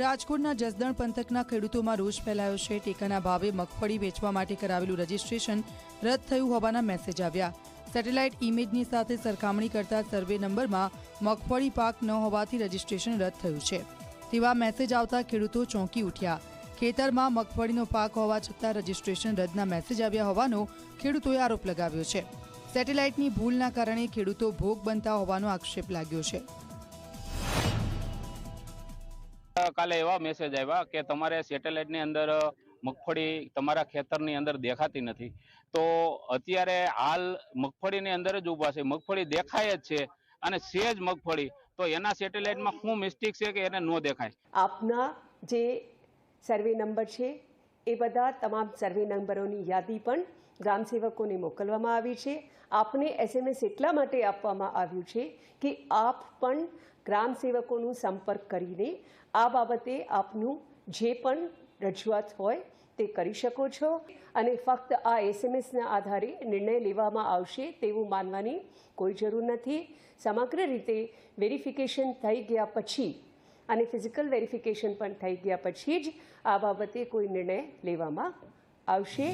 રાજકોટના જસદણ પંથકના ખેડૂતોમાં રોષ ફેલાયો છે. ટેકાના ભાવે મગફળી વેચવા માટે કરાવેલું રજીસ્ટ્રેશન રદ થયું હોવાના મેસેજ આવ્યા. સેટેલાઇટ ઇમેજની સાથે સરખામણી કરતા સર્વે નંબરમાં મગફળી પાક ન હોવાથી રજીસ્ટ્રેશન રદ થયું છે. તેવા મેસેજ આવતા ખેડૂતો ચોંકી ઉઠ્યા. ખેતરમાં મગફળીનો પાક હોવા છતાં રજીસ્ટ્રેશન રદના મેસેજ આવ્યા હોવાનો ખેડૂતોએ આરોપ લગાવ્યો છે. સેટેલાઇટની ભૂલના કારણે ખેડૂતો ભોગ બનતા હોવાનો આક્ષેપ લાગ્યો છે. કાલે એવા મેસેજ આવ્યા કે તમારે સેટેલાઇટની અંદર મગફળી તમારા ખેતરની અંદર દેખાતી નથી. તો અત્યારે હાલ મગફળીની અંદર જ ઊભા છે. મગફળી દેખાય જ છે અને છે જ મગફળી. તો એના સેટેલાઇટમાં શું મિસ્ટેક છે કે એને ન દેખાય? આપના જે સર્વે નંબર છે એ બધા તમામ સર્વે નંબરોની યાદી પણ ગ્રામ સેવકોને મોકલવામાં આવી છે. આપને એસએમએસ એટલા માટે આપવામાં આવ્યું છે કે આપ પણ ગ્રામ સેવકોનું સંપર્ક કરીને આ બાબતે આપનું જે પણ રજૂઆત હોય તે કરી શકો છો અને ફક્ત આ એસએમએસના આધારે નિર્ણય લેવામાં આવશે તેવું માનવાની કોઈ જરૂર નથી. સમગ્ર રીતે વેરિફિકેશન થઈ ગયા પછી અને ફિઝિકલ વેરિફિકેશન પણ થઈ ગયા પછી જ આ બાબતે કોઈ નિર્ણય લેવામાં આવશે.